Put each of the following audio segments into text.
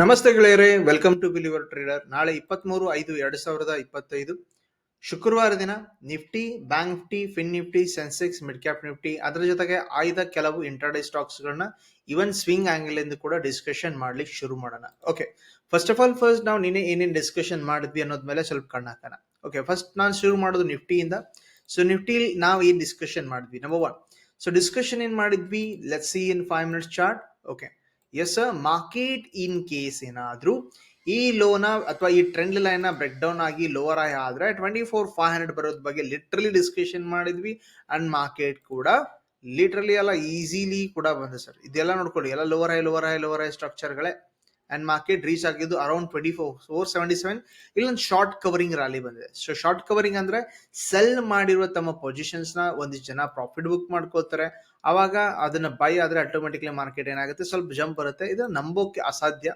ನಮಸ್ತೆ ಗೆಳೆಯರೇ welcome to believer trader ನಾಳೆ ಇಪ್ಪತ್ಮೂರು ಐದು ಎರಡ್ ಸಾವಿರದ ಇಪ್ಪತ್ತೈದು. ಶುಕ್ರವಾರ ದಿನ Nifty bank Nifty fin Nifty Sensex mid cap Nifty, ಅದರ ಜೊತೆಗೆ ಆಯ್ದ ಕೆಲವು ಇಂಟರ್ಡೈ ಸ್ಟಾಕ್ಸ್ ಗಳನ್ನ ಇವನ್ ಸ್ವಿಂಗ್ ಆಂಗಲ್ ಎಂದು ಕೂಡ ಡಿಸ್ಕಷನ್ ಮಾಡ್ಲಿಕ್ಕೆ ಶುರು ಮಾಡೋಣ. Okay first of all first ನಾವು ನಿನ್ನೆ ಏನೇನು ಡಿಸ್ಕಷನ್ ಮಾಡಿದ್ವಿ ಅನ್ನೋದ್ ಮೇಲೆ ಸ್ವಲ್ಪ ಕಣ್ಣಾಕೋಣ ಓಕೆ ಫಸ್ಟ್ ನಾನು ಶುರು ಮಾಡೋದು ನಿಫ್ಟಿಯಿಂದ. ಸೊ ನಿಫ್ಟಿ ನಾವು ಏನ್ ಡಿಸ್ಕಷನ್ ಮಾಡಿದ್ವಿ? ನಂಬರ್ ಒನ್ ಸೊ ಡಿಸ್ಕಷನ್ ಏನ್ ಮಾಡಿದ್ವಿ? Let see in five minutes chart okay yes market in case ಏನಾದ್ರೂ ಈ ಲೋನ ಅಥವಾ ಈ ಟ್ರೆಂಡ್ ಲೈನ್ ಬ್ರೇಕ್ ಡೌನ್ ಆಗಿ ಲೋವರ್ ಆಗಿ ಆದ್ರೆ ಟ್ವೆಂಟಿ ಫೋರ್ ಫೈವ್ ಹಂಡ್ರೆಡ್ ಬರೋದ್ ಬಗ್ಗೆ ಲಿಟ್ರಲಿ ಡಿಸ್ಕಷನ್ ಮಾಡಿದ್ವಿ ಅಂಡ್ ಮಾರ್ಕೆಟ್ ಕೂಡ ಲಿಟ್ರಲಿ ಎಲ್ಲ ಈಸಿಲಿ ಕೂಡ ಬಂದ ಸರ್ ಇದೆಲ್ಲ ನೋಡ್ಕೊಳ್ಳಿ. ಎಲ್ಲ lower high lower high lower high ಸ್ಟ್ರಕ್ಚರ್ಗಳೇ and market reach ಆಗಿದ್ದು around twenty four four seventy seven ಇಲ್ಲೊಂದು ಶಾರ್ಟ್ ಕವರಿಂಗ್ ರ್ಯಾಲಿ ಬಂದಿದೆ. ಸೊ ಶಾರ್ಟ್ ಕವರಿಂಗ್ ಅಂದ್ರೆ ಸೆಲ್ ಮಾಡಿರುವ ತಮ್ಮ ಪೊಸಿಷನ್ಸ್ನ ಒಂದಿಷ್ಟು ಜನ ಪ್ರಾಫಿಟ್ ಬುಕ್ ಮಾಡ್ಕೋತಾರೆ ಅವಾಗ ಅದನ್ನ ಬೈ ಆದ್ರೆ ಆಟೋಮೆಟಿಕ್ಲಿ ಮಾರ್ಕೆಟ್ ಏನಾಗುತ್ತೆ? ಸ್ವಲ್ಪ ಜಂಪ್ ಬರುತ್ತೆ. ಇದು ನಂಬೋಕೆ ಅಸಾಧ್ಯ.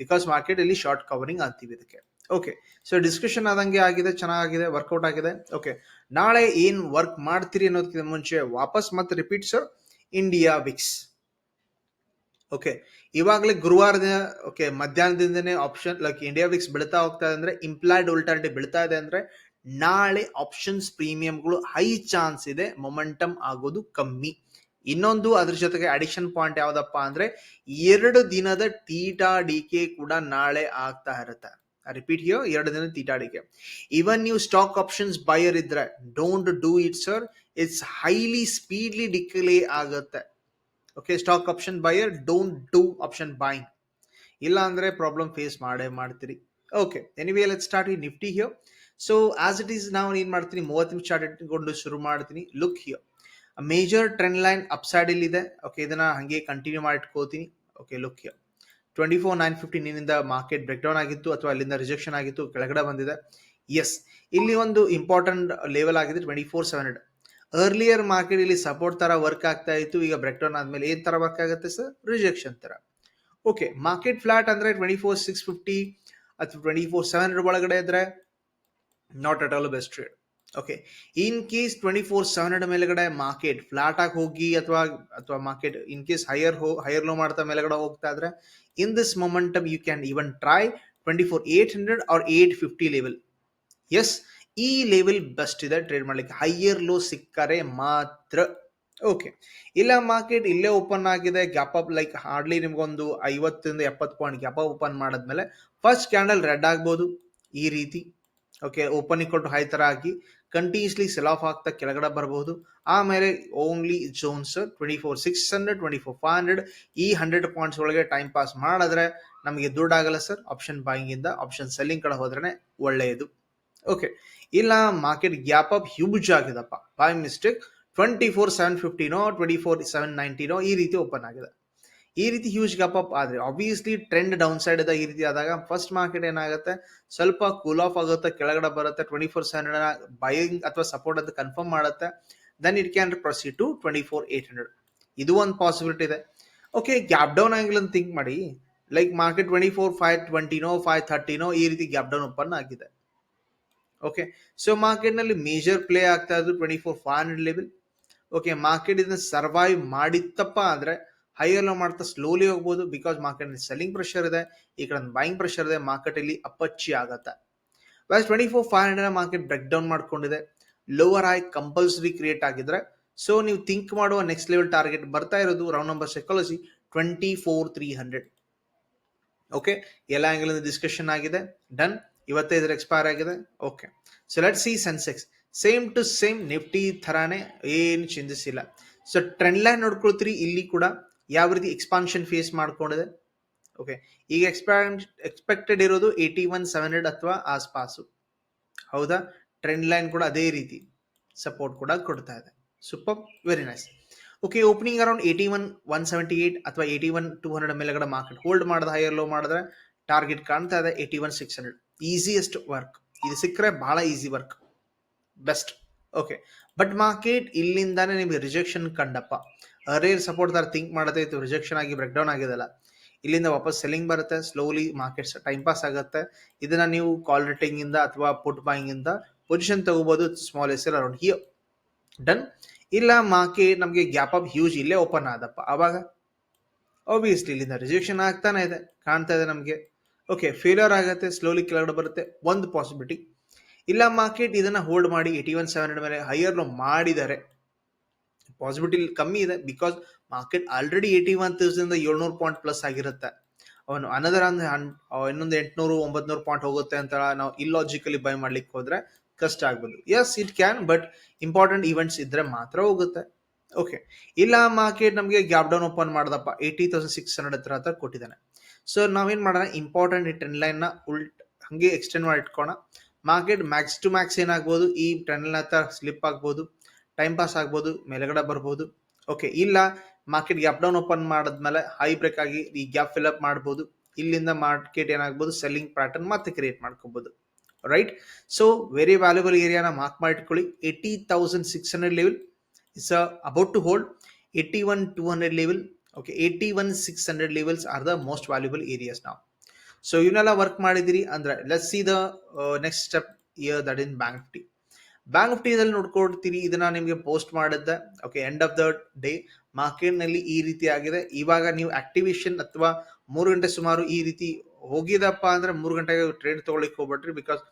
ಬಿಕಾಸ್ ಮಾರ್ಕೆಟ್ ಅಲ್ಲಿ ಶಾರ್ಟ್ ಕವರಿಂಗ್ ಅಂತೀವಿ ಇದಕ್ಕೆ. ಓಕೆ ಸೊ ಡಿಸ್ಕಷನ್ ಆದಂಗೆ ಆಗಿದೆ, ಚೆನ್ನಾಗಿದೆ ವರ್ಕೌಟ್ ಆಗಿದೆ. ಓಕೆ ನಾಳೆ ಏನ್ ವರ್ಕ್ ಮಾಡ್ತೀರಿ ಅನ್ನೋದಕ್ಕಿಂತ ಮುಂಚೆ ವಾಪಸ್ ಮತ್ತೆ repeat sir India VIX okay ಇವಾಗಲೇ ಗುರುವಾರ ದಿನ ಓಕೆ ಮಧ್ಯಾಹ್ನದಿಂದನೇ ಆಪ್ಷನ್ ಲೈಕ್ ಇಂಡಿಯಾ ವಿಕ್ಸ್ ಬೆಳಿತಾ ಹೋಗ್ತಾ ಇದೆ ಅಂದ್ರೆ ಇಂಪ್ಲಾಯ್ಡ್ ಉಲ್ಟಾಲಿಟಿ ಬೆಳಿತಾ ಇದೆ ಅಂದ್ರೆ ನಾಳೆ ಆಪ್ಷನ್ಸ್ ಪ್ರೀಮಿಯಂಗಳು ಹೈ ಚಾನ್ಸ್ ಇದೆ ಮೊಮೆಂಟಮ್ ಆಗೋದು ಕಮ್ಮಿ. ಇನ್ನೊಂದು ಅದ್ರ ಜೊತೆಗೆ ಅಡಿಷನ್ ಪಾಯಿಂಟ್ ಯಾವ್ದಪ್ಪ ಅಂದ್ರೆ ಎರಡು ದಿನದ ತೀಟಾ ಡಿಕೆ ಕೂಡ ನಾಳೆ ಆಗ್ತಾ ಇರುತ್ತೆ. ರಿಪೀಟ್ ಹಿಯೋ ಎರಡು ದಿನ ತೀಟಾ ಡಿಕೆ ಇವನ್ ನೀವು ಸ್ಟಾಕ್ ಆಪ್ಷನ್ಸ್ ಬಯರ್ ಇದ್ರೆ don't do it sir it's highly speedly decay ಆಗುತ್ತೆ. Okay stock option buyer don't do option buying ಇಲ್ಲ ಅಂದ್ರೆ ಪ್ರಾಬ್ಲಮ್ ಫೇಸ್ ಮಾಡೇ ಮಾಡ್ತೀರಿ ಓಕೆ ಎನಿವೇ ಲೆಟ್ ಸ್ಟಾರ್ಟ್ ಈ Nifty here so as it is ನಾವು ಏನ್ ಮಾಡ್ತೀನಿ ಮೂವತ್ತು ನಿಮಿಷ ಚಾರ್ಟ್ ಇಟ್ಕೊಂಡು ಶುರು ಮಾಡ್ತೀನಿ look here major trend line upside ಇಲ್ಲಿ ಇದೆ ಓಕೆ ಇದನ್ನ ಹಂಗೆ ಕಂಟಿನ್ಯೂ ಮಾಡಿ ಇಟ್ಕೋತೀನಿ okay look here twenty four nine ಫಿಫ್ಟೀನ್ನಿಂದ market break down ಆಗಿತ್ತು ಅಥವಾ ಅಲ್ಲಿಂದ ರಿಜೆಕ್ಷನ್ ಆಗಿತ್ತು, ಕೆಳಗಡೆ ಬಂದಿದೆ. ಎಸ್ ಇಲ್ಲಿ ಒಂದು ಇಂಪಾರ್ಟೆಂಟ್ ಲೆವೆಲ್ ಆಗಿದೆ twenty four seven hundred earlier market ಇಲ್ಲಿ ಸಪೋರ್ಟ್ ತರ ವರ್ಕ್ ಆಗ್ತಾ ಇತ್ತು. ಈಗ ಬ್ರೇಕ್ ಡೌನ್ ಆದ್ಮೇಲೆ ಏನ್ ತರ ವರ್ಕ್ ಆಗುತ್ತೆ ಸರ್ ರಿಜೆಕ್ಷನ್ ತರ. ಓಕೆ ಮಾರ್ಕೆಟ್ ಫ್ಲಾಟ್ ಅಂದ್ರೆ ಟ್ವೆಂಟಿ ಫೋರ್ ಸಿಕ್ಸ್ ಫಿಫ್ಟಿ ಅಥವಾ ಟ್ವೆಂಟಿ ಫೋರ್ ಸೆವೆನ್ ಹಂಡ್ರೆಡ್ ಒಳಗಡೆ ಇದ್ರೆ not at all best trade okay in case twenty four seven hundred ಮೇಲೆಗಡೆ ಮಾರ್ಕೆಟ್ ಫ್ಲಾಟ್ ಆಗಿ ಹೋಗಿ ಅಥವಾ ಅಥವಾ ಮಾರ್ಕೆಟ್ ಇನ್ ಕೇಸ್ ಹೈಯರ್ ಹೋ ಹೈಯರ್ ಲೋ ಮಾಡ್ತಾ ಮೇಲೆಗಡೆ ಹೋಗ್ತಾ ಇದ್ರೆ in this momentum you can even try twenty four eight hundred or eight fifty level yes ಈ ಲೆವೆಲ್ ಬೆಸ್ಟ್ ಇದೆ ಟ್ರೇಡ್ ಮಾಡ್ಲಿಕ್ಕೆ. ಹೈಯರ್ ಲೋ ಸಿಕ್ಕರೆ ಮಾತ್ರ ಓಕೆ ಇಲ್ಲ ಮಾರ್ಕೆಟ್ ಇಲ್ಲೇ ಓಪನ್ ಆಗಿದೆ. ಗ್ಯಾಪ್ ಅಪ್ ಲೈಕ್ ಹಾರ್ಡ್ಲಿ ನಿಮ್ಗೊಂದು ಐವತ್ತರಿಂದ ಎಪ್ಪತ್ತು ಪಾಯಿಂಟ್ ಗ್ಯಾಪ್ ಅಪ್ ಓಪನ್ ಮಾಡಿದ್ಮೇಲೆ ಫಸ್ಟ್ ಕ್ಯಾಂಡಲ್ ರೆಡ್ ಆಗ್ಬೋದು ಈ ರೀತಿ. Okay open equal to high ತರ ಆಗಿ ಕಂಟಿನ್ಯೂಸ್ಲಿ ಸೆಲ್ ಆಫ್ ಆಗ್ತಾ ಕೆಳಗಡೆ ಬರಬಹುದು ಆಮೇಲೆ only zones twenty four six hundred twenty four five hundred ಈ ಹಂಡ್ರೆಡ್ ಪಾಯಿಂಟ್ಸ್ ಒಳಗೆ ಟೈಮ್ ಪಾಸ್ ಮಾಡಿದ್ರೆ ನಮಗೆ ದುಡ್ಡಾಗಲ್ಲ ಸರ್ ಆಪ್ಷನ್ ಬಾಯಿಂಗ್ ಇಂದ ಆಪ್ಷನ್ ಸೆಲ್ಲಿಂಗ್ ಕಡೆ ಹೋದ್ರೆ ಒಳ್ಳೆಯದು. ಓಕೆ ಇಲ್ಲ market gap up huge ಆಗಿದೆಪ್ಪ. By mistake twenty four seven ಫಿಫ್ಟಿನೋ twenty four seven ನೈಂಟಿನೋ ಈ ರೀತಿ ಓಪನ್ ಆಗಿದೆ. ಈ ರೀತಿ ಹ್ಯೂಜ್ ಗ್ಯಾಪ್ ಅಪ್ ಆದರೆ ಆಬ್ವಿಯಸ್ಲಿ ಟ್ರೆಂಡ್ ಡೌನ್ ಸೈಡ್ ಇದೆ ಈ ರೀತಿ ಆದಾಗ ಫಸ್ಟ್ ಮಾರ್ಕೆಟ್ ಏನಾಗುತ್ತೆ? ಸ್ವಲ್ಪ ಕೂಲ್ ಆಫ್ ಆಗುತ್ತೆ, ಕೆಳಗಡೆ ಬರುತ್ತೆ ಟ್ವೆಂಟಿ ಫೋರ್ ಸೆವೆನ್ ಬೈಯಿಂಗ್ ಅಥವಾ ಸಪೋರ್ಟ್ ಅಂತ ಕನ್ಫರ್ಮ್ ಮಾಡುತ್ತೆ. Then it can proceed to twenty four eight hundred ಇದು ಒಂದು ಪಾಸಿಬಿಲಿಟಿ ಇದೆ. ಓಕೆ ಗ್ಯಾಪ್ ಡೌನ್ ಆಂಗಲ್ ಅಂತ ಥಿಂಕ್ ಮಾಡಿ. Like market twenty four five ಟ್ವೆಂಟಿನೋ five ಥರ್ಟಿನೋ ಈ ರೀತಿ ಗ್ಯಾಪ್ ಡೌನ್ ಓಪನ್ ಆಗಿದೆ. ಓಕೆ ಸೊ ಮಾರ್ಕೆಟ್ನಲ್ಲಿ ಮೇಜರ್ ಪ್ಲೇ ಆಗ್ತಾ ಇದ್ರು twenty four five hundred level okay market ಇದನ್ನ ಸರ್ವೈವ್ ಮಾಡಿತ್ತಪ್ಪ ಅಂದ್ರೆ ಹೈಯರ್ ಮಾಡ್ತಾ ಸ್ಲೋಲಿ ಹೋಗ್ಬೋದು ಬಿಕಾಸ್ ಮಾರ್ಕೆಟ್ ಸೆಲ್ಲಿಂಗ್ ಪ್ರೆಷರ್ ಇದೆ. ಈ ಕಡೆ ಬೈಯಿಂಗ್ ಪ್ರೆಷರ್ ಇದೆ. ಮಾರ್ಕೆಟ್ ಇಲ್ಲಿ ಅಪ್ಪಚ್ಚಿ ಆಗತ್ತೆ. Wise twenty four five hundred market break down ಮಾಡ್ಕೊಂಡಿದೆ. ಲೋವರ್ ಹೈ ಕಂಪಲ್ಸರಿ ಕ್ರಿಯೇಟ್ ಆಗಿದ್ರೆ. ಸೊ ನೀವು ಥಿಂಕ್ ಮಾಡುವ ನೆಕ್ಸ್ಟ್ ಲೆವೆಲ್ ಟಾರ್ಗೆಟ್ ಬರ್ತಾ ಇರೋದು round number psychology twenty four three hundred okay ಎಲ್ಲ ಆಂಗಲ್ ಡಿಸ್ಕಷನ್ ಆಗಿದೆ. ಡನ್ ಇವತ್ತೇ ಇದ್ರ ಎಕ್ಸ್ಪೈರ್ ಆಗಿದೆ. Okay so let see Sensex same to same Nifty ಥರಾನೇ ಏನು ಚಿಂತಿಸಿಲ್ಲ ಸೊ ಟ್ರೆಂಡ್ ಲೈನ್ ನೋಡ್ಕೊಳ್ತೀರಿ, ಇಲ್ಲಿ ಕೂಡ ಯಾವ ರೀತಿ ಎಕ್ಸ್ಪಾನ್ಷನ್ ಫೇಸ್ ಮಾಡ್ಕೊಂಡಿದೆ. ಓಕೆ ಈಗ ಎಕ್ಸ್ಪಾ ಎಕ್ಸ್ಪೆಕ್ಟೆಡ್ ಇರೋದು ಏಯ್ಟಿ ಒನ್ ಸೆವೆನ್ ಹಂಡ್ರೆಡ್ ಅಥವಾ ಆಸ್ಪಾಸು. ಹೌದಾ? ಟ್ರೆಂಡ್ ಲೈನ್ ಕೂಡ ಅದೇ ರೀತಿ ಸಪೋರ್ಟ್ ಕೂಡ ಕೊಡ್ತಾ ಇದೆ. Super very nice okay opening around eighty one one seventy eight ಅಥವಾ ಏಯ್ಟಿ ಒನ್ ಟೂ ಹಂಡ್ರೆಡ್ ಮೇಲೆಗಡೆ ಮಾರ್ಕೆಟ್ ಹೋಲ್ಡ್ ಮಾಡಿದ ಹೈಯರ್ ಲೋ ಮಾಡಿದ್ರೆ ಟಾರ್ಗೆಟ್ ಕಾಣ್ತಾ ಇದೆ eighty one six hundred easiest work ಇದು ಸಿಕ್ಕರೆ ಭಾಳ easy work best okay but market ಇಲ್ಲಿಂದಾನೇ ನಿಮಗೆ ರಿಜೆಕ್ಷನ್ ಕಂಡಪ್ಪ. ಅರೇ ಸಪೋರ್ಟ್ ತರ ಥಿಂಕ್ ಮಾಡುತ್ತೆ ಇದು ರಿಜೆಕ್ಷನ್ ಆಗಿ ಬ್ರೇಕ್ ಡೌನ್ ಆಗಿದೆಲ್ಲ. ಇಲ್ಲಿಂದ ವಾಪಸ್ ಸೆಲ್ಲಿಂಗ್ ಬರುತ್ತೆ ಸ್ಲೋಲಿ ಮಾರ್ಕೆಟ್ಸ್ ಟೈಮ್ ಪಾಸ್ ಆಗುತ್ತೆ. ಇದನ್ನ ನೀವು ಕಾಲ್ ರೇಟಿಂಗ್ ಇಂದ ಅಥವಾ ಪುಟ್ ಬಾಯಿಂಗ್ ಇಂದ ಪೊಸಿಷನ್ ತಗೋಬಹುದು small yes around here done ಇಲ್ಲ ಮಾರ್ಕೆಟ್ ನಮಗೆ ಗ್ಯಾಪ್ ಅಪ್ ಹ್ಯೂಜ್ ಇಲ್ಲೇ ಓಪನ್ ಆದಪ್ಪ. ಅವಾಗ ಆಬ್ವಿಯಸ್ಲಿ ಇಲ್ಲಿಂದ ರಿಜೆಕ್ಷನ್ ಆಗ್ತಾನೆ ಇದೆ, ಕಾಣ್ತಾ ಇದೆ ನಮಗೆ. ಓಕೆ ಫೇಲ್ಯೂರ್ ಆಗುತ್ತೆ ಸ್ಲೋಲಿ ಕೆಳಗಡೆ ಬರುತ್ತೆ, ಒಂದು ಪಾಸಿಬಿಲಿಟಿ ಇಲ್ಲ ಮಾರ್ಕೆಟ್ ಇದನ್ನ ಹೋಲ್ಡ್ ಮಾಡಿ ಏಯ್ಟಿ ಒನ್ ಸೆವೆನ್ ಹಂಡ್ರೆಡ್ ಮೇಲೆ ಹೈಯರ್ ಲೋ ಮಾಡಿದ್ದಾರೆ ಪಾಸಿಬಿಲಿಟಿ ಕಮ್ಮಿ ಇದೆ because market already eighty one thousand ಏಳ್ನೂರು ಪಾಯಿಂಟ್ ಪ್ಲಸ್ ಆಗಿರುತ್ತೆ. ಅವನು ಅನದರ್ ಅಂದ್ರೆ ಇನ್ನೊಂದು ಎಂಟ್ನೂರು, ಒಂಬತ್ನೂರು ಪಾಯಿಂಟ್ ಹೋಗುತ್ತೆ ಅಂತ ನಾವು ಇಲ್ಲಾಜಿಕಲಿ ಬೈ ಮಾಡ್ಲಿಕ್ಕೆ ಹೋದ್ರೆ ಕಷ್ಟ ಆಗ್ಬೋದು. Yes it can but important events ಇದ್ರೆ ಮಾತ್ರ ಹೋಗುತ್ತೆ. ಓಕೆ ಇಲ್ಲ ಮಾರ್ಕೆಟ್ ನಮಗೆ ಗ್ಯಾಪ್ ಡೌನ್ ಓಪನ್ ಮಾಡ್ದಪ್ಪ ಏಯ್ಟಿ ತೌಸಂಡ್ ಸಿಕ್ಸ್ ಹಂಡ್ರೆಡ್ ಹತ್ರ ಹತ್ರ ಕೊಟ್ಟಿದ್ದಾನೆ. ಸೊ ನಾವೇನು ಮಾಡೋಣ? ಇಂಪಾರ್ಟೆಂಟ್ ಈ ಟ್ರೆಂಡ್ ಲೈನ್ನ ಉಲ್ಟ್ ಹಂಗೆ ಎಕ್ಸ್ಟೆಂಡ್ ಮಾಡಿ ಇಟ್ಕೋಣ ಮಾರ್ಕೆಟ್ ಮ್ಯಾಕ್ಸ್ ಟು ಮ್ಯಾಕ್ಸ್ ಏನಾಗ್ಬೋದು? ಈ ಟ್ರೆಂಡ್ ಲೈನ್ ಹತ್ರ ಸ್ಲಿಪ್ ಆಗ್ಬೋದು. ಟೈಮ್ ಪಾಸ್ ಆಗ್ಬೋದು. ಮೇಲೆಗಡೆ ಬರ್ಬೋದು. ಓಕೆ ಇಲ್ಲ ಮಾರ್ಕೆಟ್ ಗ್ಯಾಪ್ ಡೌನ್ ಓಪನ್ ಮಾಡಿದ್ಮೇಲೆ ಹೈ ಬ್ರೇಕ್ ಆಗಿ ಈ ಗ್ಯಾಪ್ ಫಿಲ್ ಅಪ್ ಮಾಡ್ಬೋದು. ಇಲ್ಲಿಂದ ಮಾರ್ಕೆಟ್ ಏನಾಗ್ಬೋದು? ಸೆಲ್ಲಿಂಗ್ ಪ್ಯಾಟರ್ನ್ ಮತ್ತೆ ಕ್ರಿಯೇಟ್ ಮಾಡ್ಕೋಬೋದು. ರೈಟ್ ಸೊ ವೆರಿ ವ್ಯಾಲ್ಯೂಬಲ್ ಏರಿಯಾನ mark ಮಾಡಿಟ್ಕೊಳ್ಳಿ eighty thousand six hundred level it's about to hold eighty one two hundred level okay eighty one six hundred levels are the most valuable areas ನಾವು so ಇವನ್ನೆಲ್ಲ work ಮಾಡಿದಿರಿ ಅಂದ್ರೆ let see the next step here that in bank Nifty bank ನಿಫ್ಟಿದಲ್ಲಿ ನೋಡ್ಕೊಡ್ತೀರಿ ಇದನ್ನ ನಿಮಗೆ post ಮಾಡಿದ್ದೆ. Okay end of the day ಮಾರ್ಕೆಟ್ನಲ್ಲಿ ಈ ರೀತಿ ಆಗಿದೆ. ಇವಾಗ ನೀವು ಆಕ್ಟಿವೇಶನ್ ಅಥವಾ ಮೂರು ಗಂಟೆ ಸುಮಾರು ಈ ರೀತಿ ಹೋಗಿದಪ್ಪ ಅಂದ್ರೆ, ಮೂರು ಗಂಟೆಗೆ ಟ್ರೇಡ್ ತಗೊಳ್ಳಿಕ್ಕೆ ಹೋಗ್ಬಿಟ್ರಿ ಬಿಕಾಸ್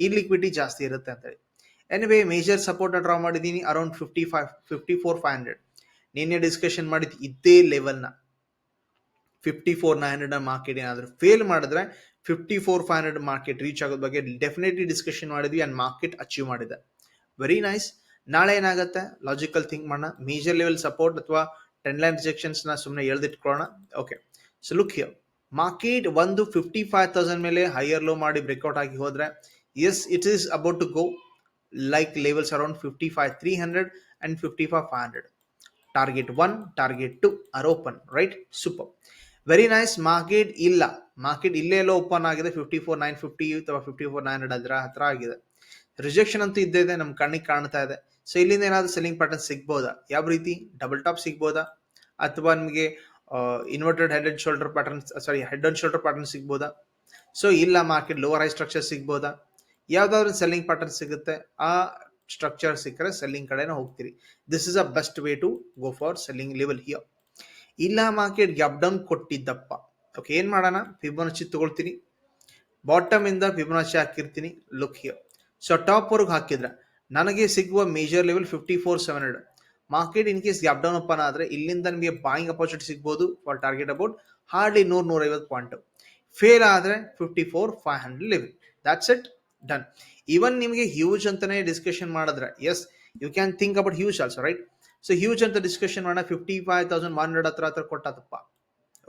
ಈ ಲಿಕ್ವಿಡಿಟಿ ಜಾಸ್ತಿ ಇರುತ್ತೆ ಅಂತೇಳಿ. ಎನಿವೇ ಮೇಜರ್ ಸಪೋರ್ಟ್ ಡ್ರಾ ಮಾಡಿದ್ದೀನಿ around fifty five fifty four five hundred ನಿನ್ನೆ ಡಿಸ್ಕಷನ್ ಮಾಡಿದ ಇದೇ ಲೆವೆಲ್ನ fifty four nine hundred market ಏನಾದರೂ ಫೇಲ್ ಮಾಡಿದ್ರೆ fifty four five hundred market reach ಆಗೋದ್ ಬಗ್ಗೆ ಡೆಫಿನೆಟ್ಲಿ ಡಿಸ್ಕಷನ್ ಮಾಡಿದ್ವಿ ಅಂಡ್ ಮಾರ್ಕೆಟ್ ಅಚೀವ್ ಮಾಡಿದೆ. ವೆರಿ ನೈಸ್ ನಾಳೆ ಏನಾಗುತ್ತೆ? ಲಾಜಿಕಲ್ ಥಿಂಕ್ ಮಾಡೋಣ. ಮೇಜರ್ ಲೆವೆಲ್ ಸಪೋರ್ಟ್ ಅಥವಾ ಟೆನ್ ಲೈನ್ ರಿಜೆಕ್ಷನ್ಸ್ನ ಸುಮ್ಮನೆ ಎಳ್ದಿಟ್ಕೊಳ್ಳೋಣ. Okay so look here market ಒಂದು ಫಿಫ್ಟಿ ಫೈವ್ ತೌಸಂಡ್ ಮೇಲೆ ಹೈಯರ್ ಲೋ ಮಾಡಿ ಬ್ರೇಕ್ಔಟ್ ಆಗಿ ಹೋದ್ರೆ as it is about to go like levels around fifty five three hundred and fifty five five hundred target one target two are open right super very nice market ಇಲ್ಲ. Market ಇಲ್ಲೇ ಎಲ್ಲೋ open ಆಗಿದೆ. Fifty four nine fifty ಅಥವಾ fifty four nine hundred ಅದರ ಹತ್ರ ಆಗಿದೆ. Rejection ಅಂತೂ ಇದ್ದೇ ಇದೆ. ನಮ್ಮ ಕಣ್ಣಿಗೆ ಕಾಣ್ತಾ ಇದೆ. ಸೊ ಇಲ್ಲಿಂದ ಏನಾದರೂ ಸೆಲ್ಲಿಂಗ್ ಪ್ಯಾಟರ್ನ್ ಸಿಗ್ಬೋದಾ? ಯಾವ ರೀತಿ? ಡಬಲ್ ಟಾಪ್ ಸಿಗ್ಬೋದಾ? ಅಥವಾ ನಿಮಗೆ inverted head and shoulder pattern sorry head and shoulder pattern ಸಿಗ್ಬೋದಾ? ಸೊ ಇಲ್ಲ ಮಾರ್ಕೆಟ್ ಲೋವರ್ ಹೈ ಸ್ಟ್ರಕ್ಚರ್ ಸಿಗ್ಬೋದಾ? ಯಾವ್ದಾದ್ರು ಸೆಲ್ಲಿಂಗ್ ಪ್ಯಾಟರ್ನ್ ಸಿಗುತ್ತೆ. ಆ ಸ್ಟ್ರಕ್ಚರ್ ಸಿಕ್ಕರೆ ಸೆಲ್ಲಿಂಗ್ ಕಡೆನೇ ಹೋಗ್ತೀರಿ. This is a best way to go for selling level here ಇಲ್ಲ ಮಾರ್ಕೆಟ್ ಗ್ಯಾಪ್ ಡೌನ್ ಕೊಟ್ಟಿದ್ದಪ್ಪ. ಓಕೆ ಏನ್ ಮಾಡೋಣ? ಫಿಬೋನಚ್ಚಿ ತಗೊಳ್ತೀನಿ. ಬಾಟಮ್ ಇಂದ ಫಿಬೋನಚ್ಚಿ ಹಾಕಿರ್ತೀನಿ. ಲುಕ್ ಹಿಯರ್ ಸೊ ಟಾಪ್ ವರ್ಗ್ ಹಾಕಿದ್ರೆ ನನಗೆ ಸಿಗುವ major level fifty four seven hundred market in case gap down open ಆದರೆ ಇಲ್ಲಿಂದ ನಿಮಗೆ ಬಾಯಿಂಗ್ ಅಪರ್ಚುನಿಟಿ ಸಿಗ್ಬೋದು ಫಾರ್ ಟಾರ್ಗೆಟ್ ಅಬೌಟ್ ಹಾರ್ಡ್ಲಿ ನೂರ್ ನೂರೈವತ್ತು ಪಾಯಿಂಟ್ ಫೇಲ್ ಆದ್ರೆ fifty four five hundred level that's it done even ನಿಮಗೆ ಹ್ಯೂಜ್ ಅಂತಾನೆ ಡಿಸ್ಕಷನ್ ಮಾಡಿದ್ರೆ as you can think about huge also right so huge ಅಂತ ಡಿಸ್ಕಷನ್ ಮಾಡೋಣ fifty five thousand one hundred ಹತ್ರ ಹತ್ರ ಕೊಟ್ಟದಪ್ಪ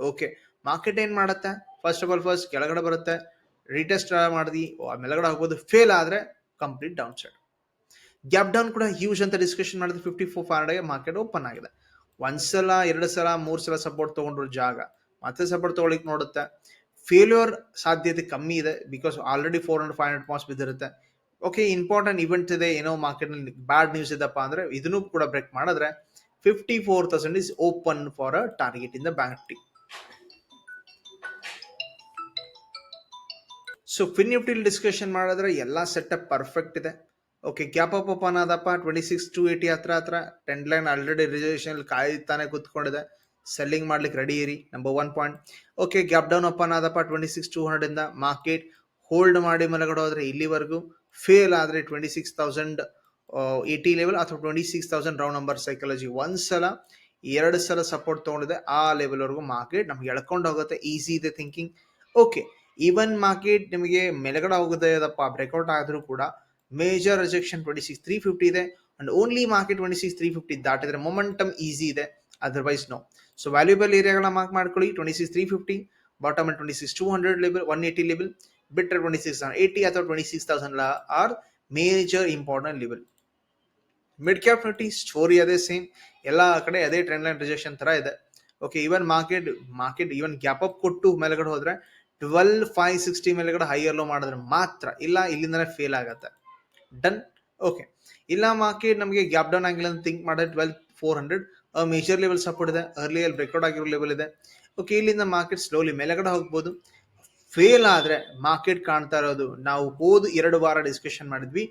ಓಕೆ ಮಾರ್ಕೆಟ್ ಏನು ಮಾಡುತ್ತೆ? ಫಸ್ಟ್ ಆಫ್ ಆಲ್ ಫಸ್ಟ್ ಕೆಳಗಡೆ ಬರುತ್ತೆ. ರೀಟೆಸ್ಟ್ ಮಾಡಿದ್ವಿ ಮೇಲ್ಗಡೆ ಹೋಗೋದು ಫೇಲ್ ಆದ್ರೆ complete down side gap down ಕೂಡ ಹ್ಯೂಜ್ ಅಂತ ಡಿಸ್ಕಷನ್ ಮಾಡಿದ್ರೆ fifty four hundred market open ಆಗಿದೆ. ಒಂದ್ಸಲ, ಎರಡು ಸಲ, ಮೂರು ಸಲ ಸಪೋರ್ಟ್ ತೊಗೊಂಡ್ರು ಜಾಗ. ಮತ್ತೆ ಸಪೋರ್ಟ್ ತಗೊಳಿಕ್ ನೋಡುತ್ತೆ. ಫೇಲ್ಯೂರ್ ಸಾಧ್ಯತೆ ಕಮ್ಮಿ ಇದೆ because already four hundred five hundred points ಬಿದ್ದಿರುತ್ತೆ. ಓಕೆ ಇಂಪಾರ್ಟೆಂಟ್ ಇವೆಂಟ್ ಇದೆ, ಏನೋ ಮಾರ್ಕೆಟ್ನಲ್ಲಿ ಬ್ಯಾಡ್ ನ್ಯೂಸ್ ಇದಪ್ಪ ಅಂದ್ರೆ ಇದನ್ನು ಕೂಡ ಬ್ರೇಕ್ ಮಾಡಿದ್ರೆ fifty four thousand is open for a target in the Bank Nifty so fin ನಿಫ್ಟಿಲಿ discussion ಮಾಡಿದ್ರೆ ಎಲ್ಲ ಸೆಟಪ್ ಪರ್ಫೆಕ್ಟ್ ಇದೆ. ಓಕೆ ಗ್ಯಾಪ್ ಅಪ್ ಓಪನ್ ಆದಪ್ಪ ಟ್ವೆಂಟಿ ಸಿಕ್ಸ್ ಟು ಏಯ್ಟಿ ಹತ್ರ ಹತ್ರ ಟೆನ್ ಲೈನ್ ಆಲ್ರೆಡಿ ರಿಸರ್ವೇಷನ್ ಕಾಯ್ತಾನೆ ಕೂತ್ಕೊಂಡಿದೆ. ಸೆಲ್ಲಿಂಗ್ ಮಾಡ್ಲಿಕ್ಕೆ ರೆಡಿ ಇರಿ number one point okay gap down open ಆದಪ್ಪ ಟ್ವೆಂಟಿ ಸಿಕ್ಸ್ ಟೂ ಹಂಡ್ರೆಡ್ ಇಂದ ಮಾರ್ಕೆಟ್ ಹೋಲ್ಡ್ ಮಾಡಿ ಮಲಗಡೆ ಹೋದ್ರೆ ಇಲ್ಲಿವರೆಗೂ ಫೇಲ್ ಆದ್ರೆ twenty six thousand eighty level ಅಥವಾ twenty six thousand round number psychology ಒಂದ್ಸಲ ಎರಡು ಸಲ ಸಪೋರ್ಟ್ ತಗೊಂಡಿದೆ, ಆ ಲೆವೆಲ್ವರೆಗೂ ಮಾರ್ಕೆಟ್ ನಮ್ಗೆ ಎಳ್ಕೊಂಡು ಹೋಗುತ್ತೆ ಈಸಿ ಇದೆ ಥಿಂಕಿಂಗ್ ಓಕೆ ಈವನ್ ಮಾರ್ಕೆಟ್ ನಿಮಗೆ ಮೆಲಗಡ ಹೋಗುತ್ತೆ ಅದಪ್ಪ ಬ್ರೇಕ್ಔಟ್ ಆದರೂ ಕೂಡ major rejection twenty six three fifty ಇದೆ. And only market twenty six three fifty ದಾಟಿದ್ರೆ momentum easy ಇದೆ ಅದರ್ವೈಸ್ ನೋ ಸೊ ವ್ಯಾಲ್ಯೂಬಲ್ ಏರಿಯಾಗಳನ್ನ ಮಾರ್ಕ್ ಮಾಡ್ಕೊಳ್ಳಿ. Twenty six three fifty bottom twenty six two hundred level one eighty level ಬಿಟ್ಟರೆ twenty six eighty ಅಥವಾ twenty six thousand are major important level mid cap Nifty story ಅದೇ same ಎಲ್ಲ ಕಡೆ ಅದೇ trend line rejection ಥರ ಇದೆ. Okay even market market even gap up ಕೊಟ್ಟು ಮೇಲೆಗಡೆ ಹೋದ್ರೆ ಟ್ವೆಲ್ ಫೈವ್ ಸಿಕ್ಸ್ಟಿ ಮೇಲೆಗಡೆ ಹೈಯರ್ ಲೋ ಮಾಡಿದ್ರೆ ಮಾತ್ರ ಇಲ್ಲ ಇಲ್ಲಿಂದನೇ ಫೇಲ್ ಆಗತ್ತೆ. ಡನ್ ಓಕೆ ಇಲ್ಲ ಮಾರ್ಕೆಟ್ ನಮಗೆ ಗ್ಯಾಪ್ ಡೌನ್ ಆಗಿಲ್ಲ ಅಂತ ಥಿಂಕ್ ಮಾಡಿದ್ರೆ twelve four hundred major level support ಇದೆ ಅರ್ಲಿಯಲ್ಲಿ ಬ್ರೇಕ್ಔಟ್ ಆಗಿರೋ ಲೆವೆಲ್ ಇದೆ. ಓಕೆ ಇಲ್ಲಿಂದ ಮಾರ್ಕೆಟ್ ಸ್ಲೋಲಿ ಮೇಲೆಗಡೆ ಹೋಗ್ಬೋದು. ಫೇಲ್ ಆದರೆ ಮಾರ್ಕೆಟ್ ಕಾಣ್ತಾ ಇರೋದು. ನಾವು ಹೋದ ಎರಡು ವಾರ ಡಿಸ್ಕಷನ್ ಮಾಡಿದ್ವಿ.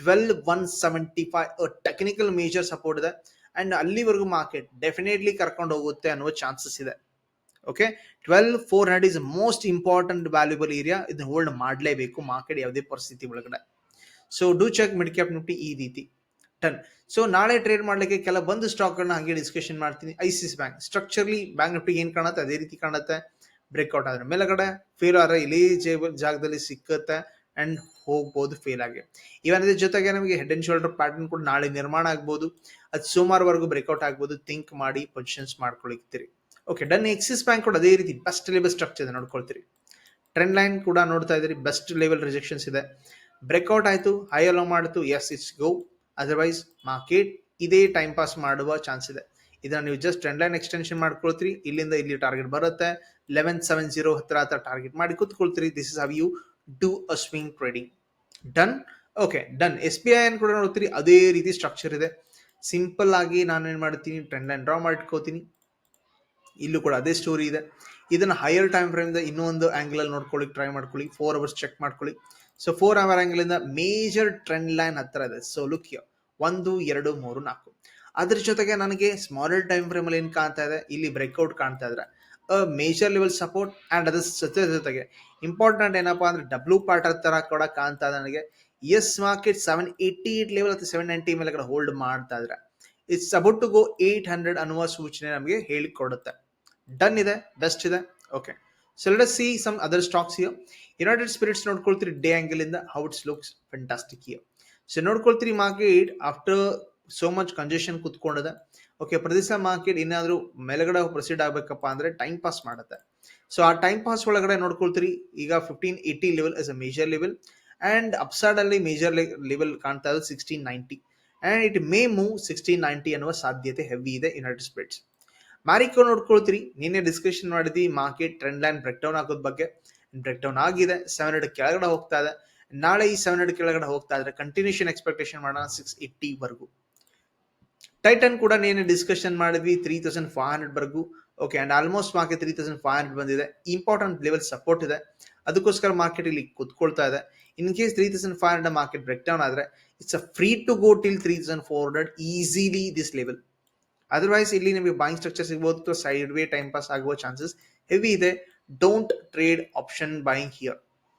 Twelve one seventy five technical major support ಇದೆ ಅಂಡ್ ಅಲ್ಲಿವರೆಗೂ ಮಾರ್ಕೆಟ್ ಡೆಫಿನೆಟ್ಲಿ ಕರ್ಕೊಂಡು ಹೋಗುತ್ತೆ ಅನ್ನೋ ಚಾನ್ಸಸ್ ಇದೆ. Okay twelve four hundred is most important valuable area ಇದನ್ನ ಹೋಲ್ಡ್ ಮಾಡಲೇಬೇಕು ಮಾರ್ಕೆಟ್ ಯಾವುದೇ ಪರಿಸ್ಥಿತಿ ಒಳಗಡೆ. So do check mid cap Nifty ಈ ರೀತಿ. ಟನ್. ಸೊ ನಾಳೆ ಟ್ರೇಡ್ ಮಾಡ್ಲಿಕ್ಕೆ ಕೆಲ ಬಂದು ಸ್ಟಾಕ್ ಅನ್ನ ಹಾಗೆ ಡಿಸ್ಕಷನ್ ಮಾಡ್ತೀನಿ. ಐಸಿಸ್ ಬ್ಯಾಂಕ್ ಸ್ಟ್ರಕ್ಚರ್ಲಿ ಬ್ಯಾಂಕ್ ನಿಫ್ಟಿಗೆ ಏನ್ ಕಾಣುತ್ತೆ? ಅದೇ ರೀತಿ ಕಾಣುತ್ತೆ. ಬ್ರೇಕ್ಔಟ್ ಆದ್ರೆ ಮೇಲಗಡೆ ಫೇಲ್ ಆದ್ರೆ ಇಲ್ಲೇ ಜಾಗದಲ್ಲಿ ಸಿಕ್ಕುತ್ತೆ ಅಂಡ್ ಹೋಗ್ಬೋದು ಫೇಲ್ ಆಗಿ. ಇವನ್ ಇದ್ರ ಜೊತೆಗೆ ನಮಗೆ ಹೆಡ್ ಅಂಡ್ ಶೋಲ್ಡರ್ ಪ್ಯಾಟರ್ನ್ ಕೂಡ ನಾಳೆ ನಿರ್ಮಾಣ ಆಗ್ಬೋದು. ಅದು ಸೋಮವಾರವರೆಗೂ ಬ್ರೇಕ್ಔಟ್ ಆಗ್ಬೋದು. ಥಿಂಕ್ ಮಾಡಿ ಪೊಸಿಷನ್ಸ್ ಮಾಡ್ಕೊಳಿಕ್ತೀರಿ ಓಕೆ ಡನ್ ಎಕ್ಸಿಸ್ ಬ್ಯಾಂಕ್ ಕೂಡ ಅದೇ ರೀತಿ ಬೆಸ್ಟ್ ಲೆವೆಲ್ ಸ್ಟ್ರಕ್ಚರ್ ಇದೆ. ನೋಡ್ಕೊಳ್ತೀರಿ. ಟ್ರೆಂಡ್ ಲೈನ್ ಕೂಡ ನೋಡ್ತಾ ಇದ್ದೀರಿ. ಬೆಸ್ಟ್ ಲೆವೆಲ್ ರಿಜೆಕ್ಷನ್ಸ್ ಇದೆ. ಬ್ರೇಕ್ಔಟ್ ಆಯಿತು. ಹೈ ಅಲೋ ಮಾಡಿತು. As it's go otherwise market ಇದೇ ಟೈಮ್ ಪಾಸ್ ಮಾಡುವ ಚಾನ್ಸ್ ಇದೆ. ಇದನ್ನ ನೀವು ಜಸ್ಟ್ ಟ್ರೆಂಡ್ ಲೈನ್ ಎಕ್ಸ್ಟೆನ್ಷನ್ ಮಾಡ್ಕೊಳ್ತೀರಿ. ಇಲ್ಲಿಂದ ಇಲ್ಲಿ ಟಾರ್ಗೆಟ್ ಬರುತ್ತೆ. ಲೆವೆನ್ ಸೆವೆನ್ ಜೀರೋ ಹತ್ರ ಹತ್ರ ಟಾರ್ಗೆಟ್ ಮಾಡಿ ಕೂತ್ಕೊಳ್ತೀರಿ. This is how you do a swing trading done okay done S B I ಅನ್ನು ಕೂಡ ನೋಡ್ತೀರಿ. ಅದೇ ರೀತಿ ಸ್ಟ್ರಕ್ಚರ್ ಇದೆ. ಸಿಂಪಲ್ ಆಗಿ ನಾನು ಏನು ಮಾಡ್ತೀನಿ? ಟ್ರೆಂಡ್ ಲೈನ್ ಡ್ರಾ ಮಾಡಿಟ್ಕೋತೀನಿ ಇಲ್ಲೂ ಕೂಡ ಅದೇ ಸ್ಟೋರಿ ಇದೆ. ಇದನ್ನ ಹೈಯರ್ ಟೈಮ್ ಫ್ರೇಮ್ ಇನ್ನೊಂದು ಆಂಗಲ್ ಅಲ್ಲಿ ನೋಡ್ಕೊಳ್ಳಿ ಟ್ರೈ ಮಾಡ್ಕೊಳ್ಳಿ ಫೋರ್ ಅವರ್ಸ್ ಚೆಕ್ ಮಾಡ್ಕೊಳ್ಳಿ ಸೊ ಫೋರ್ ಅವರ್ ಆಂಗಲ್ ಇಂದ ಮೇಜರ್ ಟ್ರೆಂಡ್ ಲೈನ್ ಹತ್ರ ಇದೆ. ಸೊ ಲುಕ್ ಒಂದು, ಎರಡು, ಮೂರು, ನಾಲ್ಕು. ಅದ್ರ ಜೊತೆಗೆ ನನಗೆ ಸ್ಮಾಲರ್ ಟೈಮ್ ಫ್ರೇಮ್ ಅಲ್ಲಿ ಏನ್ ಕಾಣ್ತಾ ಇದೆ? ಇಲ್ಲಿ ಬ್ರೇಕ್ಔಟ್ ಕಾಣ್ತಾ ಇದ್ರೆ ಮೇಜರ್ ಲೆವೆಲ್ ಸಪೋರ್ಟ್ ಅಂಡ್ ಅದ್ರ ಜೊತೆ ಜೊತೆಗೆ. ಇಂಪಾರ್ಟೆಂಟ್ ಏನಪ್ಪಾ ಅಂದ್ರೆ ಡಬ್ಲ್ಯೂ ಪಾರ್ಟರ್ ತರ ಕೂಡ ಕಾಣ್ತಾ ಇದೆ ನನಗೆ. As market seven eighty eight level ಅಥವಾ ಸೆವೆನ್ ನೈಂಟಿ ಮೇಲೆ ಕಡೆ ಹೋಲ್ಡ್ ಮಾಡ್ತಾ ಇದ್ರೆ it's about to go eight hundred ಅನ್ನುವ ಸೂಚನೆ ನಮಗೆ ಹೇಳಿಕೊಡುತ್ತೆ. ಡನ್ ಇದೆ? ಬೆಸ್ಟ್ ಇದೆ? Okay so let see some other stocks here United Spirits ನೋಡ್ಕೊಳ್ತೀರಿ day angle ಇಂದ how it's looks fantastic here so ನೋಡ್ಕೊಳ್ತೀರಿ market after so much congestion ಕುತ್ಕೊಂಡದ okay ಪ್ರದೇಶ market ಏನಾದರೂ ಮೇಲ್ಗಡೆ ಪ್ರೊಸೀಡ್ ಆಗಬೇಕಪ್ಪ ಅಂದ್ರೆ ಟೈಮ್ ಪಾಸ್ ಮಾಡುತ್ತೆ ಸೊ ಆ ಟೈಮ್ ಪಾಸ್ ಒಳಗಡೆ ನೋಡ್ಕೊಳ್ತೀರಿ ಈಗ fifteen eighty level is a major level and upside ಅಲ್ಲಿ ಮೇಜರ್ ಲೆವೆಲ್ ಕಾಣ್ತಾ ಇರೋದು sixteen ninety and it may move sixteen ninety ಅನ್ನುವ ಸಾಧ್ಯತೆ ಹೆವಿ ಇದೆ ಯುನೈಟೆಡ್ ಸ್ಪಿರಿಟ್ಸ್ ಮ್ಯಾರಿಕೋ ನೋಡ್ಕೊಳ್ತೀರಿ. ನಿನ್ನೆ ಡಿಸ್ಕಷನ್ ಮಾಡಿದ್ವಿ market trend line break down ಆಗೋದ್ ಬಗ್ಗೆ. ಬ್ರೇಕ್ ಡೌನ್ ಆಗಿದೆ ಸೆವೆನ್ ಹಂಡ್ರೆಡ್ ಕೆಳಗಡೆ ಹೋಗ್ತಾ ಇದೆ. ನಾಳೆ ಈ ಸೆವೆನ್ ಹಂಡ್ರೆಡ್ ಕೆಳಗಡೆ ಹೋಗ್ತಾ ಇದ್ರೆ ಕಂಟಿನ್ಯೂಷನ್ ಎಕ್ಸ್ಪೆಕ್ಟೇಷನ್ ಮಾಡೋಣ ಸಿಕ್ಸ್ ಏಯ್ಟಿ ವರೆಗೂ. ಟೈಟನ್ ಕೂಡ ನಿನ್ನೆ ಡಿಸ್ಕಷನ್ ಮಾಡಿದ್ವಿ ತ್ರೀ ತೌಸಂಡ್ ಫೈವ್ ಹಂಡ್ರೆಡ್ ವರೆಗೂ. Okay and almost market three thousand five hundred ಬಂದಿದೆ. ಇಂಪಾರ್ಟೆಂಟ್ ಲೆವೆಲ್ ಸಪೋರ್ಟ್ ಇದೆ. ಅದಕ್ಕೋಸ್ಕರ ಮಾರ್ಕೆಟ್ ಇಲ್ಲಿ ಕುತ್ಕೊಳ್ತಾ ಇದೆ. In case three thousand five hundred market break down ಆದ್ರೆ it's a free to go till three thousand four hundred easily this level otherwise ಇಲ್ಲಿ ನಿಮಗೆ buying structure ಸಿಗ್ಬೋದು ಸೈಡ್ ವೇ ಟೈಮ್ ಪಾಸ್ ಆಗುವ ಚಾನ್ಸಸ್ ಹೆವಿ ಇದೆ. Don't trade option buying here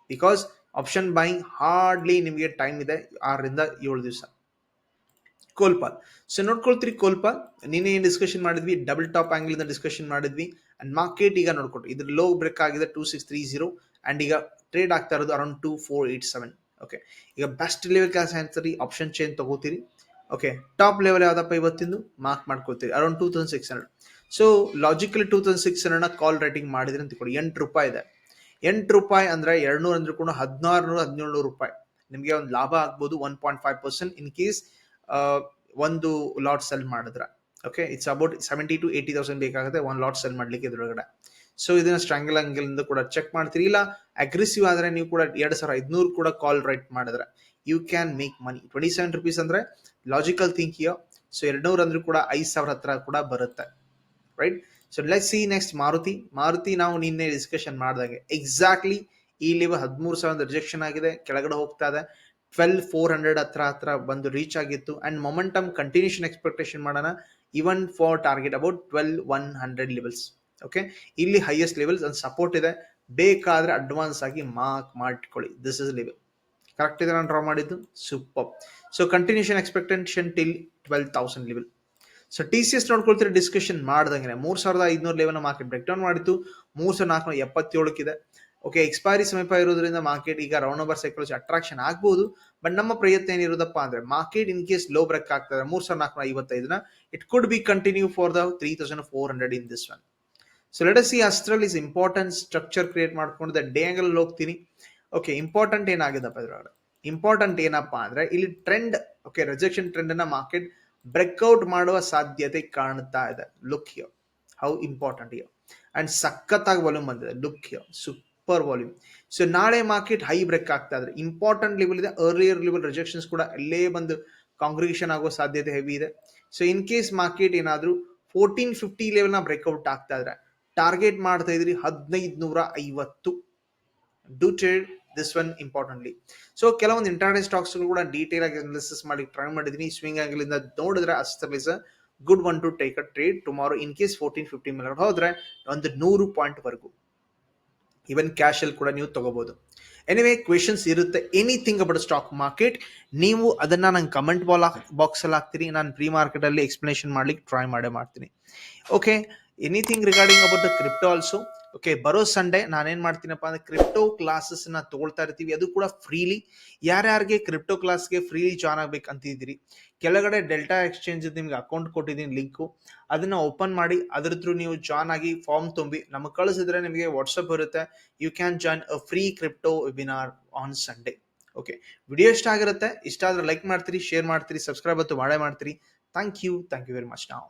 because option buying hardly ನಿಮಗೆ time ಇದೆ ಆರರಿಂದ ಏಳು ದಿವಸ. ಕೋಲ್ಪಾಲ್ ಸೊ ನೋಡ್ಕೊಳ್ತೀರಿ ಕೋಲ್ಪಾಲ್ ನಿನ್ನೆ ಏನು ಡಿಸ್ಕಷನ್ ಮಾಡಿದ್ವಿ? ಡಬಲ್ ಟಾಪ್ ಆಂಗಲ್ ಡಿಸ್ಕಷನ್ ಮಾಡಿದ್ವಿ. ಅಂಡ್ ಮಾರ್ಕೆಟ್ ಈಗ ನೋಡ್ಕೊಟ್ಟು ಇದ್ರ ಲೋ ಬ್ರೇಕ್ ಆಗಿದೆ two six three zero and ಈಗ ಟ್ರೇಡ್ ಆಗ್ತಾ ಇರೋದು around two four eight seven okay ಈಗ ಬೆಸ್ಟ್ ಲೆವೆಲ್ ಕ್ಲಾಸ್ ಆನ್ಸರಿ ಆಪ್ಷನ್ ಚೇಂಜ್ ತಗೋತೀರಿ. ಓಕೆ ಟಾಪ್ ಲೆವೆಲ್ ಯಾವ್ದಪ್ಪ ಇವತ್ತಿಂದು? ಮಾರ್ಕ್ ಮಾಡ್ಕೊತೀವಿ around two thousand six hundred so logically two thousand six hundred call writing ಮಾಡಿದ್ರೆ ಅಂತ ಕೊಡಿ. ಎಂಟು ರೂಪಾಯಿ ಇದೆ. ಎಂಟು ರೂಪಾಯಿ ಅಂದ್ರೆ ಎರಡ್ನೂರ ಅಂದ್ರೆ ಕೂಡ ಹದಿನಾರು ನೂರು ಹದಿನೇಳು ರೂಪಾಯಿ. ನಿಮಗೆ ಒಂದು ಲಾಭ ಆಗ್ಬೋದು one point five percent in case ಒಂದು ಲಾಟ್ ಸೆಲ್ ಮಾಡಿದ್ರೆ. Okay it's about seventy to eighty thousand ಬೇಕಾಗುತ್ತೆ ಒಂದು ಲಾಟ್ ಸೆಲ್ ಮಾಡ್ಲಿಕ್ಕೆ ಇದ್ರೊಳಗಡೆ. ಸೊ ಇದನ್ನ ಸ್ಟ್ರಾಂಗಲ್ ಆಂಗಲ್ ಕೂಡ ಚೆಕ್ ಮಾಡ್ತೀರಿ. ಇಲ್ಲ ಅಗ್ರೆಸಿವ್ ಆದ್ರೆ ನೀವು ಕೂಡ ಎರಡ್ ಸಾವಿರ ಐದ್ನೂರು ಕೂಡ ಕಾಲ್ ರೈಟ್ ಮಾಡಿದ್ರೆ. You can make money twenty seven rupees ಅಂದ್ರೆ ಲಾಜಿಕಲ್ ಥಿಂಕ್ ಸೊ ಎರಡ್ನೂರು ಅಂದ್ರೂ ಕೂಡ ಐದು ಸಾವಿರ ಹತ್ರ ಕೂಡ ಬರುತ್ತೆ right so let see next Maruti. Maruti ನಾವು ನಿನ್ನೆ ಡಿಸ್ಕಷನ್ ಮಾಡಿದಾಗೆ. ಎಕ್ಸಾಕ್ಟ್ಲಿ ಈ ಲೆವೆಲ್ ಹದಿಮೂರು ಸಾವಿರದ ರಿಜೆಕ್ಷನ್ ಆಗಿದೆ, ಕೆಳಗಡೆ ಹೋಗ್ತಾ ಇದೆ. ಟ್ವೆಲ್ ಫೋರ್ ಹಂಡ್ರೆಡ್ ಹತ್ರ ಹತ್ರ ಬಂದು ರೀಚ್ ಆಗಿತ್ತು. ಅಂಡ್ ಮೊಮೆಂಟಮ್ ಕಂಟಿನ್ಯೂಷನ್ ಎಕ್ಸ್ಪೆಕ್ಟೇಷನ್ ಮಾಡೋಣ. Even for target about twelve one hundred levels okay ಇಲ್ಲಿ ಹೈಯೆಸ್ಟ್ ಲೆವೆಲ್ಸ್ ಒಂದು ಸಪೋರ್ಟ್ ಇದೆ. ಬೇಕಾದ್ರೆ ಅಡ್ವಾನ್ಸ್ ಆಗಿ ಮಾರ್ಕ್ ಮಾಡಿಕೊಳ್ಳಿ. ದಿಸ್ ಇಸ್ ಲೆವೆಲ್ ಕರೆಕ್ಟ್ ಇದೆ ನಾನು ಡ್ರಾ ಮಾಡಿದ್ದು? Super so continuation expectation till twelve thousand level so T C S ನೋಡ್ಕೊಳ್ತೀರಿ discussion ಮಾಡ್ದಂಗೆ ಮೂರು ಸಾವಿರದ ಐದುನೂರು ಲೆವೆಲ್ ಮಾರ್ಕೆಟ್ ಬ್ರೇಕ್ ಡೌನ್ ಮಾಡಿತ್ತು. ಮೂರ್ ಸಾವಿರದ ನಾಲ್ಕುನೂರ ಇದೆ ಓಕೆ ಎಕ್ಸ್ಪೈರಿ ಸಮೀಪ ಇರೋದ್ರಿಂದ ಮಾರ್ಕೆಟ್ ಈಗ ರೌಂಡ್ ಓವರ್ ಸೈಕಲ್ಸ್ ಅಟ್ರಾಕ್ಷನ್ ಆಗ್ಬೋದು. ಬಟ್ ನಮ್ಮ ಪ್ರಯತ್ನ ಏನಿರೋದಪ್ಪ ಅಂದ್ರೆ market in case low break ಆಗ್ತದೆ ಮೂರ್ ಸಾವಿರ ನಾಲ್ಕುನೂರ ಐವತ್ತೈದನ it could be continue for the three thousand four hundred in this one so let see Astral is important structure create ಮಾಡ್ಕೊಂಡು ಡೇ ಆಂಗಲ್ ಹೋಗ್ತೀನಿ. ಓಕೆ ಇಂಪಾರ್ಟೆಂಟ್ ಏನಾಗಿದಪ್ಪ ಇದ್ರೊಳಗಡೆ? ಇಂಪಾರ್ಟೆಂಟ್ ಏನಪ್ಪಾ ಅಂದ್ರೆ ಇಲ್ಲಿ ಟ್ರೆಂಡ್ ಓಕೆ ರಿಜೆಕ್ಷನ್ ಟ್ರೆಂಡ್ ಅನ್ನ ಮಾರ್ಕೆಟ್ ಬ್ರೇಕ್ಔಟ್ ಮಾಡುವ ಸಾಧ್ಯತೆ ಕಾಣ್ತಾ ಇದೆ. Look yo how important yo and ಸಖತ್ತಾಗಿ ವಾಲ್ಯೂಮ್ ಬಂದಿದೆ. Look yo super volume so ನಾಳೆ ಮಾರ್ಕೆಟ್ ಹೈ ಬ್ರೇಕ್ ಆಗ್ತಾ ಇದ್ರೆ ಇಂಪಾರ್ಟೆಂಟ್ ಲೆವೆಲ್ ಇದೆ. ಅರ್ಲಿಯರ್ ಲೆವೆಲ್ ರಿಜೆಕ್ಷನ್ಸ್ ಕೂಡ ಅಲ್ಲೇ ಬಂದು ಕಾಂಗ್ರಿಗೇಷನ್ ಆಗೋ ಸಾಧ್ಯತೆ ಹೆವಿ ಇದೆ. ಸೊ ಇನ್ ಕೇಸ್ ಮಾರ್ಕೆಟ್ ಏನಾದರೂ ಫೋರ್ಟೀನ್ ಫಿಫ್ಟಿ ಲೆವೆಲ್ನ ಬ್ರೇಕ್ಔಟ್ ಆಗ್ತಾ ಇದ್ರೆ ಟಾರ್ಗೆಟ್ ಮಾಡ್ತಾ ಇದ್ರಿ ಹದಿನೈದು ನೂರ ಐವತ್ತು. Do trade this one importantly so ಕೆಲವೊಂದು ಇಂಟರ್ನೆಟ್ ಸ್ಟಾಕ್ಸ್ ಕೂಡ ಡೀಟೇಲ್ ಆಗಿ ಅನಾಲಿಸಿಸ್ ಮಾಡಿ ಟ್ರೈ ಮಾಡಿದೀನಿ ಸ್ವಿಂಗ್ ಆಂಗಲ್ ಇಂದ ನೋಡಿದ್ರೆ ಅಸ್ತಲಿಸ good one to take a trade tomorrow in case fourteen fifteen ಮೇಲೆ ಹೋದ್ರೆ ಒಂದು ನೂರು ಪಾಯಿಂಟ್ ವರೆಗೂ. ಈವನ್ ಕ್ಯಾಶ್ ಅಲ್ಲಿ ಕೂಡ ನೀವು ತಗೋಬಹುದು ಎನಿವೆ ಕ್ವೆಶನ್ಸ್ ಇರುತ್ತೆ. ಎನಿಥಿಂಗ್ ಅಬೌಟ್ ಸ್ಟಾಕ್ ಮಾರ್ಕೆಟ್ ನೀವು ಅದನ್ನ ನಂಗೆ ಕಮೆಂಟ್ ಬಾಲ್ ಬಾಕ್ಸ್ ಅಲ್ಲಿ ಹಾಕ್ತೀರಿ. ನಾನು ಪ್ರೀ ಮಾರ್ಕೆಟ್ ಅಲ್ಲಿ ಎಕ್ಸ್ಪ್ಲನೇಷನ್ ಮಾಡ್ಲಿಕ್ಕೆ ಟ್ರೈ ಮಾಡೇ ಮಾಡ್ತೀನಿ. Okay anything regarding about the crypto also okay ಬರೋ ಸಂಡೇ ನಾನೇನ್ ಮಾಡ್ತೀನಪ್ಪ ಅಂದ್ರೆ ಕ್ರಿಪ್ಟೋ ಕ್ಲಾಸಸ್ನ ತಗೊಳ್ತಾ ಇರ್ತೀವಿ. ಅದು ಕೂಡ ಫ್ರೀಲಿ ಯಾರ್ಯಾರಿಗೆ ಕ್ರಿಪ್ಟೋ ಕ್ಲಾಸ್ಗೆ ಫ್ರೀಲಿ ಜಾಯ್ನ್ ಆಗ್ಬೇಕು ಅಂತಿದ್ದೀರಿ? ಕೆಳಗಡೆ ಡೆಲ್ಟಾ ಎಕ್ಸ್ಚೇಂಜ್ ನಿಮ್ಗೆ ಅಕೌಂಟ್ ಕೊಟ್ಟಿದ್ದೀನಿ ಲಿಂಕು ಅದನ್ನ ಓಪನ್ ಮಾಡಿ, ಅದ್ರ ಥ್ರೂ ನೀವು ಜಾಯ್ನ್ ಆಗಿ ಫಾರ್ಮ್ ತುಂಬಿ, ನಮಗೆ ಕಳಿಸಿದ್ರೆ ನಿಮಗೆ ವಾಟ್ಸಪ್ ಬರುತ್ತೆ. You can join a free crypto webinar on Sunday okay video ಇಷ್ಟ ಆಗಿರುತ್ತೆ, ಇಷ್ಟ ಆದ್ರೆ ಲೈಕ್ ಮಾಡ್ತೀರಿ ಶೇರ್ ಮಾಡ್ತೀರಿ ಸಬ್ಸ್ಕ್ರೈಬ್ ಅಂತೂ ಮಾಡೇ ಮಾಡ್ತೀರಿ. Thank you thank you very much ನಾವು